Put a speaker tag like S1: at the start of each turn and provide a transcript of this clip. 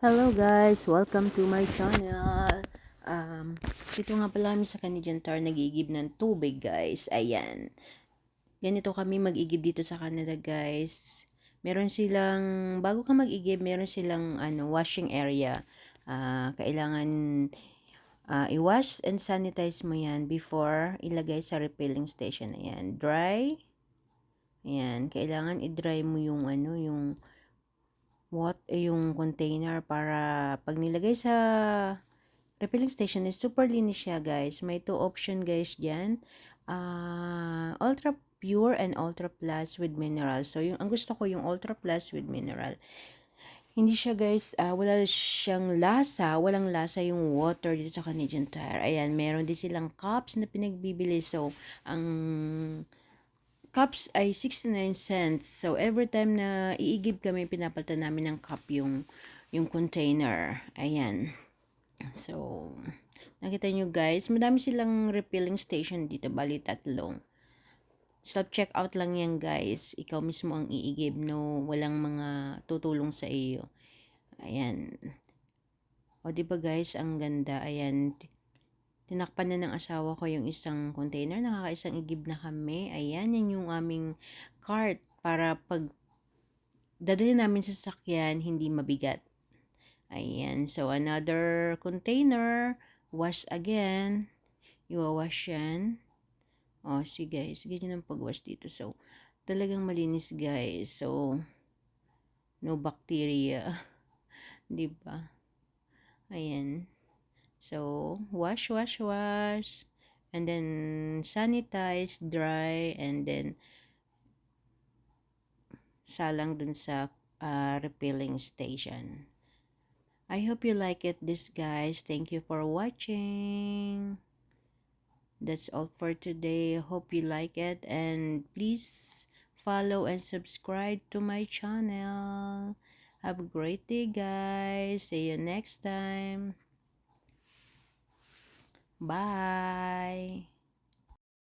S1: Hello guys, welcome to my channel. Um, ito nga pala kami sa Canadian Tar nagigib ng tubig guys. Ayan. Ganito kami mag-igib dito sa Canada guys. Meron silang, bago ka mag-igib, meron silang ano, washing area. Ah, kailangan ah, i-wash and sanitize mo yan before ilagay sa refilling station. Ayan. Dry. Ayan. Kailangan i-dry mo yung ano, yung what yung container para pag nilagay sa refilling station is super linis siya guys. May two option guys dyan. Uh, ultra pure and ultra plus with mineral. So yung ang gusto ko yung ultra plus with mineral. Hindi siya guys, uh, wala siyang lasa, walang lasa yung water dito sa Canadian Tire. Ayan, meron din silang cups na pinagbibili. So, ang cups ay 69 cents. So, every time na iigib kami, pinapalitan namin ng cup yung, yung container. Ayan. So, nakita nyo guys, madami silang refilling station dito. Bali, tatlong. Self-checkout lang yan guys. Ikaw mismo ang iigib, no? Walang mga tutulong sa iyo. Ayan. O, di ba guys, ang ganda. Ayan tinakpan na ng asawa ko yung isang container. Nakakaisang igib na kami. Ayan, yan yung aming cart para pag dadali namin sa sasakyan, hindi mabigat. Ayan, so another container. Wash again. Iwawash yan. O, sige, sige nyo ng pagwash dito. So, talagang malinis guys. So, no bacteria. 'Di ba? Ayan. So, wash, wash, wash. And then, sanitize, dry, and then, salang dun sa uh, refilling station. I hope you like it, this guys. Thank you for watching. That's all for today. Hope you like it. And please follow and subscribe to my channel. Have a great day, guys. See you next time. Bye.